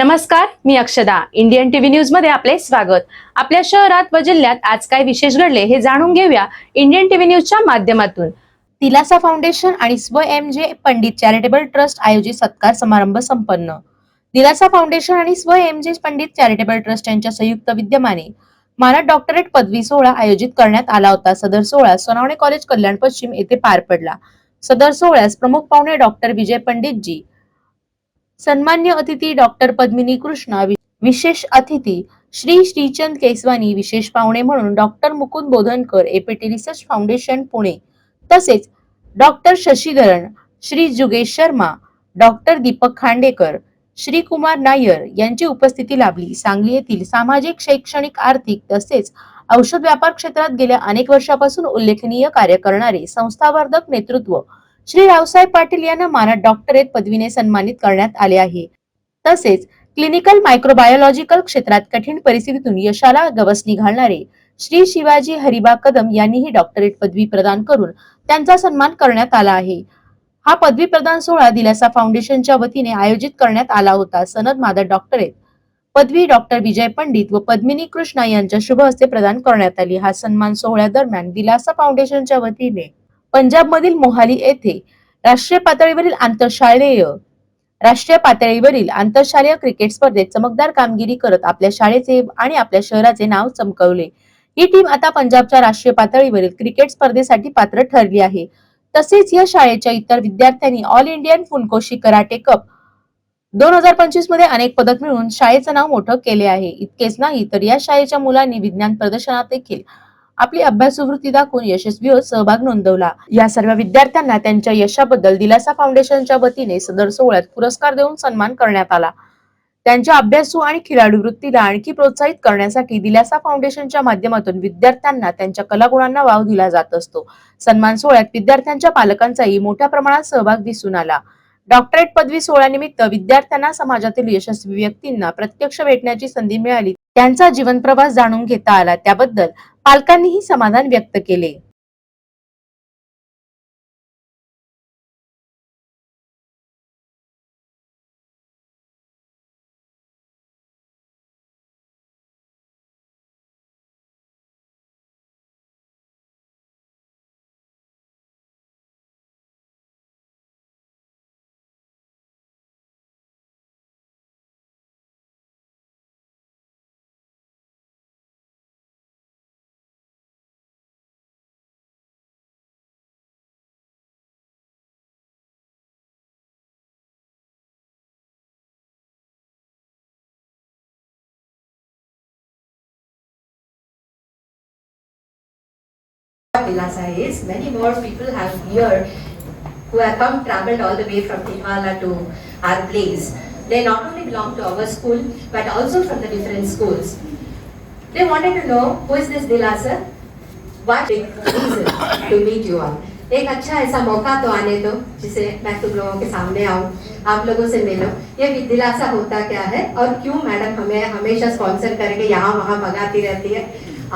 नमस्कार मी अक्षदा. Indian TV न्यूजमध्ये आपले स्वागत. आपल्या शहरात व जिल्ह्यात आज काय विशेष घडले हे जाणून घेऊया इंडियन टीव्ही न्यूजच्या माध्यमातून. दिलासा फाउंडेशन आणि स्व एम जे पंडित चॅरिटेबल ट्रस्ट आयोजित सत्कार समारंभ संपन्न. दिलासा फाउंडेशन आणि स्व एम जे पंडित चॅरिटेबल ट्रस्ट यांच्या संयुक्त विद्यमाने मानद डॉक्टरेट पदवी सोहळा आयोजित करण्यात आला होता. सदर सोहळा सोनावणे कॉलेज कल्याण पश्चिम येथे पार पडला. सदर सोहळ्यास प्रमुख पाहुणे डॉक्टर विजय पंडितजी सन्मान्य अतिथी डॉक्टर पद्मिनी कृष्णा विशेष अतिथी श्री श्रीचंद केसवानी विशेष पाहुणे म्हणून doctor Mukund Bodhankar APT Research Foundation Pune. तसेच डॉक्टर शशीधरन श्री जुगेश शर्मा डॉक्टर दीपक खांडेकर श्री कुमार नायर यांची उपस्थिती लाभली. सांगली येथील सामाजिक शैक्षणिक आर्थिक तसेच औषध व्यापार क्षेत्रात गेल्या अनेक वर्षापासून उल्लेखनीय कार्य करणारे संस्थावर्धक नेतृत्व श्री रावसाहेब पाटील यांना मानद डॉक्टरेट पदवीने सन्मानित करण्यात आले आहे. तसेच क्लिनिकल मायक्रोबायोलॉजिकल क्षेत्रात कठीण परिस्थितीतून यशाला गवसणी घालणारे श्री शिवाजी हरिबा कदम यांनीही डॉक्टरेट पदवी प्रदान करून त्यांचा सन्मान करण्यात आला आहे. हा पदवी प्रदान सोहळा दिलासा फाउंडेशनच्या वतीने आयोजित करण्यात आला होता. सनद मादर डॉक्टरेट पदवी डॉक्टर विजय पंडित व पद्मिनी कृष्णा यांच्या शुभ हस्ते प्रदान करण्यात आली. हा सन्मान सोहळ्यादरम्यान दिलासा फाउंडेशनच्या वतीने पंजाबमधील मोहाली येथे राष्ट्रीय पातळीवरील आंतरशालेय राष्ट्रीय पातळीवरील आंतरशालेय क्रिकेट स्पर्धेत चमकदार कामगिरी करत आपल्या शाळेचे आणि आपल्या शहराचे नाव चमकवले. ही टीम आता पंजाबच्या राष्ट्रीय पातळीवरील क्रिकेट स्पर्धेसाठी पात्र ठरली आहे. तसेच या शाळेच्या इतर विद्यार्थ्यांनी all Indian Funakoshi karate cup दोन हजार पंचवीसमध्ये अनेक पदक मिळवून शाळेचं नाव मोठं केले आहे. इतकेच नाही तर या शाळेच्या मुलांनी विज्ञान प्रदर्शनात देखील आपली अभ्यासवृत्ती दाखवून यशस्वी होत सहभाग नोंदवला. या सर्व विद्यार्थ्यांना त्यांच्या यशाबद्दल दिलासा फाउंडेशनच्या वतीने सदर सोहळ्यात पुरस्कार देऊन सन्मान करण्यात आला. त्यांच्या अभ्यासू आणि खिलाडू वृत्तीला आणखी प्रोत्साहित करण्यासाठी दिलासा फाउंडेशनच्या माध्यमातून विद्यार्थ्यांना त्यांच्या कलागुणांना वाव दिला जात असतो. सन्मान सोहळ्यात विद्यार्थ्यांच्या पालकांचाही मोठ्या प्रमाणात सहभाग दिसून आला. डॉक्टरेट पदवी सोहळ्यानिमित्त विद्यार्थ्यांना समाजातील यशस्वी व्यक्तींना प्रत्यक्ष भेटण्याची संधी मिळाली. त्यांचा जीवन प्रवास जाणून घेता आला. त्याबद्दल पालकांनीही समाधान व्यक्त केले. Vilasa is, many more people have here who have come traveled all the way from Tirhala to our place. They not only belong to our school, but also from the different schools. They wanted to know who is this Dilasa? What big reason to meet you all? एक अच्छा ऐसा मौका तो आने दो जिसे मैं तुम लोगों के सामने आऊँ आप लोगों से मिलो ये दिलासा होता क्या है और क्यों मैडम हमें हमेशा स्पॉन्सर करके यहाँ वहाँ भगाती रहती है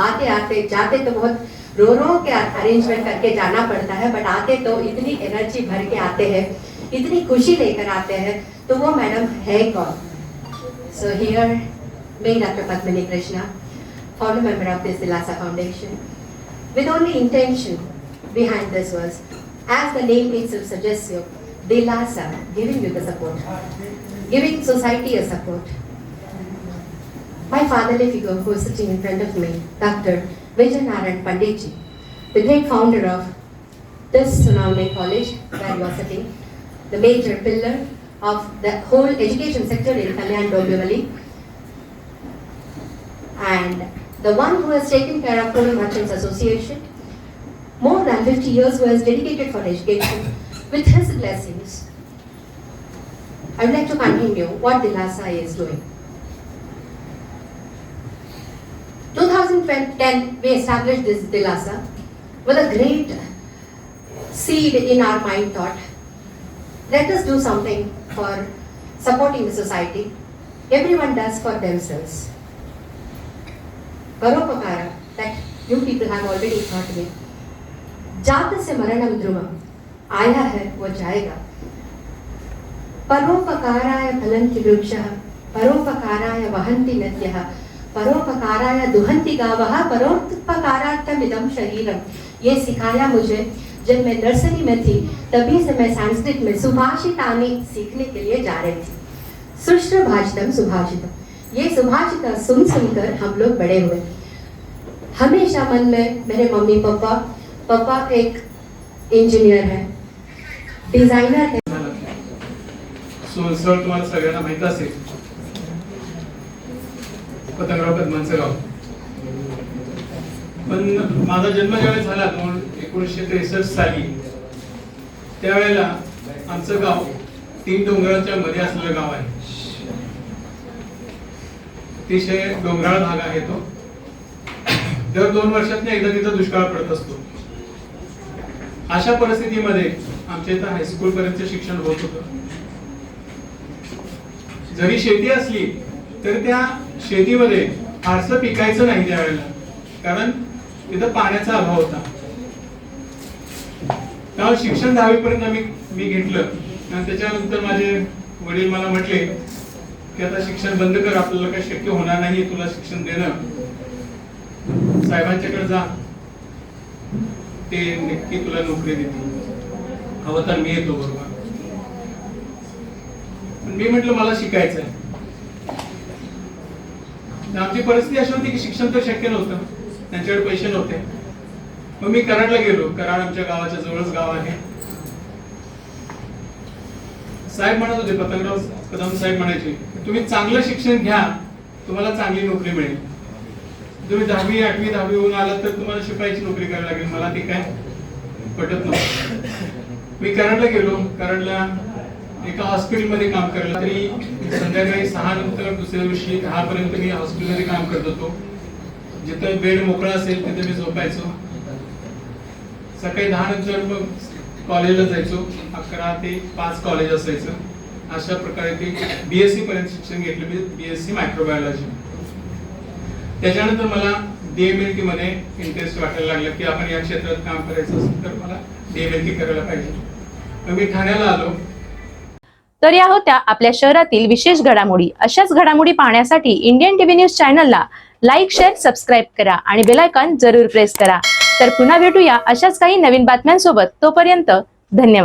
आते आते जाते तो बहुत रो रो के अरेंजमेंट करके जाना पड़ता है बट आते तो इतनी एनर्जी भर के आते हैं, इतनी खुशी लेकर आते हैं तो वो मैडम है कौन? So here main doctor Padmini Krishna follow member of this Dilasa foundation with only intention behind this was as the name it's of suggest you Dilasa giving you the support giving society a support my father figure who is sitting in front of me doctor Vijay Narayan Panditji, the great founder of this Sunamne College where you are sitting, the major pillar of the whole education sector in Kalyan Dombivali, and the one who has taken care of Pune Merchants Association, more than 50 years who has dedicated for education with his blessings. I would like to continue what Dilasa is doing. 2010, we established this Dilasa with a great seed in our mind thought. Let us do something for supporting the society. Everyone does for themselves. Paropakara, that you people have already thought me. जात से मरणम ध्रुवम आया है वो जाएगा परोपकाराय फलंति वृक्षः परोपकाराय वहन्ति नद्यः परोपकाराय दुहन्ति गावः परोपकारार्थमिदं शरीरम। ये सिखाया मुझे, जब मैं नर्सरी में थी, तभी से मैं संस्कृत में सुभाषितानि सीखने के लिए जा रही थी। सुश्र भाषितम सुभाषितम। ये सुभाषित सुन सुनकर हम लोग बड़े हुए। हमेशा मन में मेरे मम्मी पापा पापा एक इंजीनियर है, डिज़ाइनर है। सोनसळ तुम्हाला सगळ्यांना माहित असेल। पतंगराव पद्मांचं गाव पण माझा जन्म ज्यावेळेस झाला दोन एकोणीसशे त्रेसष्ट साली त्यावेळेला आमचं गाव तीन डोंगराच्या मध्ये असलेलं गाव आहे. अतिशय डोंगराळ भाग आहे तो. दर दोन वर्षात एकदा तिथं दुष्काळ पडत असतो. अशा परिस्थितीमध्ये आमच्या इथं हायस्कूल पर्यंत शिक्षण होत होत. जरी शेती असली तरी त्या शेतीमध्ये फारसं पिकायचं नाही त्यावेळेला. कारण तिथं पाण्याचा अभाव होता. तेव्हा शिक्षण दहावीपर्यंत मी मी घेतलं. आणि त्याच्यानंतर माझे वडील मला म्हटले की आता शिक्षण बंद कर आपल्याला काही शक्य होणार नाही तुला शिक्षण देणं. साहेबांच्याकडे जा. ते नक्की तुला नोकरी देतील. हवं तर मी येतो बरोबर. पण मी म्हटलं मला शिकायचं आहे आमची परिस्थिती अशी होती की शिक्षण तर शक्य नव्हतं. त्यांच्याकडे पैसे नव्हते. मग मी कराडला गेलो. कराड आमच्या गावाच्या जवळच गाव आहे. साहेब म्हणत होते पतंगराव कदम साहेब म्हणायचे तुम्ही चांगलं शिक्षण घ्या तुम्हाला चांगली नोकरी मिळेल. तुम्ही दहावी आठवी दहावी होऊन आलात तर तुम्हाला शिपायची नोकरी करावी लागेल. मला ते काय पटत नव्हतं. मी कराडला गेलो. कराडला एका हॉस्पिटलमध्ये काम करायला. तरी संध्याकाळी सहा नंतर दुसऱ्या दिवशी दहा पर्यंत मी हॉस्पिटलमध्ये काम करत होतो. जिथं बेड मोकळा असेल तिथे मी झोपायचो. सकाळी दहा नंतर मग कॉलेजला जायचो. अकरा ते पाच कॉलेज असायचं. अशा प्रकारे ते बीएससी पर्यंत शिक्षण घेतलं. मी बीएससी मायक्रोबायोलॉजी त्याच्यानंतर मला डीएमएलटी मध्ये इंटरेस्ट वाटायला लागला की आपण या क्षेत्रात काम करायचं असेल तर मला डीएमएलटी करायला पाहिजे. मग मी ठाण्याला आलो. तर या होत्या आपल्या शहरातील विशेष घडामोडी. अशाच घडामोडी पाहण्यासाठी इंडियन टीव्ही न्यूज चॅनलला लाईक शेअर सबस्क्राईब करा आणि बेल जरूर प्रेस करा. तर पुन्हा भेटूया अशाच काही नवीन बातम्यांसोबत. तोपर्यंत धन्यवाद.